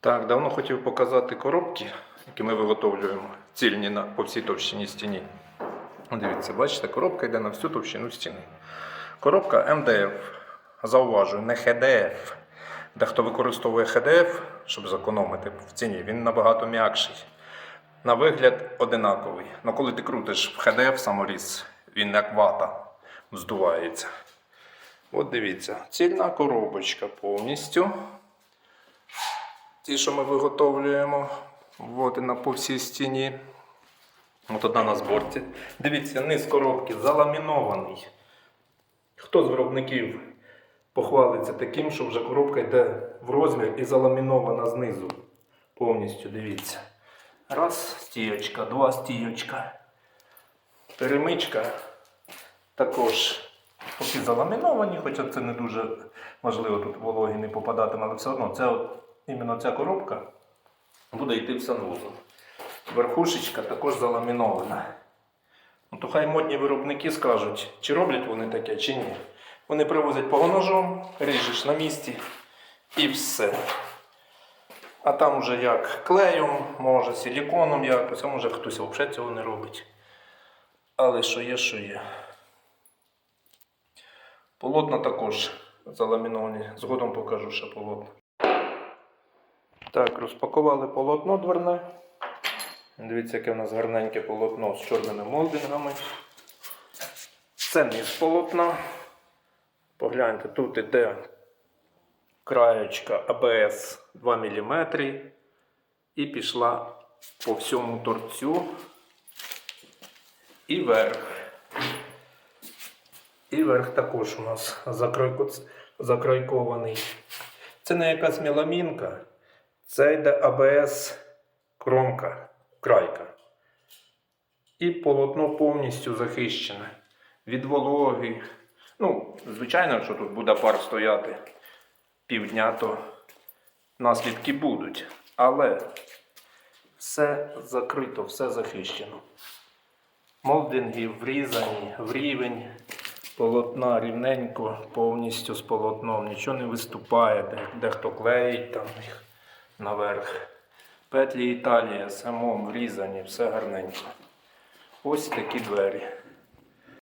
Так, давно хотів показати коробки, які ми виготовлюємо, цільні на, по всій товщині стіні. Дивіться, бачите, коробка йде на всю товщину стіни. Коробка МДФ. Зауважую, не ХДФ. Дехто використовує ХДФ, щоб зекономити в ціні, він набагато м'якший. На вигляд одинаковий. Але коли ти крутиш в ХДФ саморіз, він як вата здувається. От дивіться, цільна коробочка повністю. Ті, що ми виготовлюємо, от на по всій стіні. От одна на зборці. Дивіться, низ коробки заламінований. Хто з виробників похвалиться таким, що вже коробка йде в розмір і заламінована знизу. Повністю дивіться. Раз стійочка, два стійочка. Перемичка також поки заламіновані, хоча це не дуже важливо, тут вологі не попадатиме, але все одно це от, іменно ця коробка буде йти в санвузол. Верхушечка також заламінована. Ну, то хай модні виробники скажуть, чи роблять вони таке, чи ні. Вони привозять погоножом, ріжеш на місці і все. А там вже як клеєм, може силіконом якось, а може хтось взагалі цього не робить. Але що є, що є. Полотна також заламіновані. Згодом покажу ще полотна. Так, розпакували полотно дверне. Дивіться, яке в нас гарненьке полотно з чорними молдингами. Це низ полотна. Погляньте, тут іде краєчка АБС 2 мм і пішла по всьому торцю і верх. І верх також у нас закрайкований. Це не якась меламінка, це йде АБС кромка, крайка. І полотно повністю захищене від вологи. Ну, звичайно, що тут буде пар стояти півдня, то наслідки будуть. Але все закрито, все захищено. Молдинги врізані в рівень полотна рівненько, повністю з полотном. Нічого не виступає, де, дехто клеїть там наверх. Петлі Італія, самом врізані, все гарненько. Ось такі двері.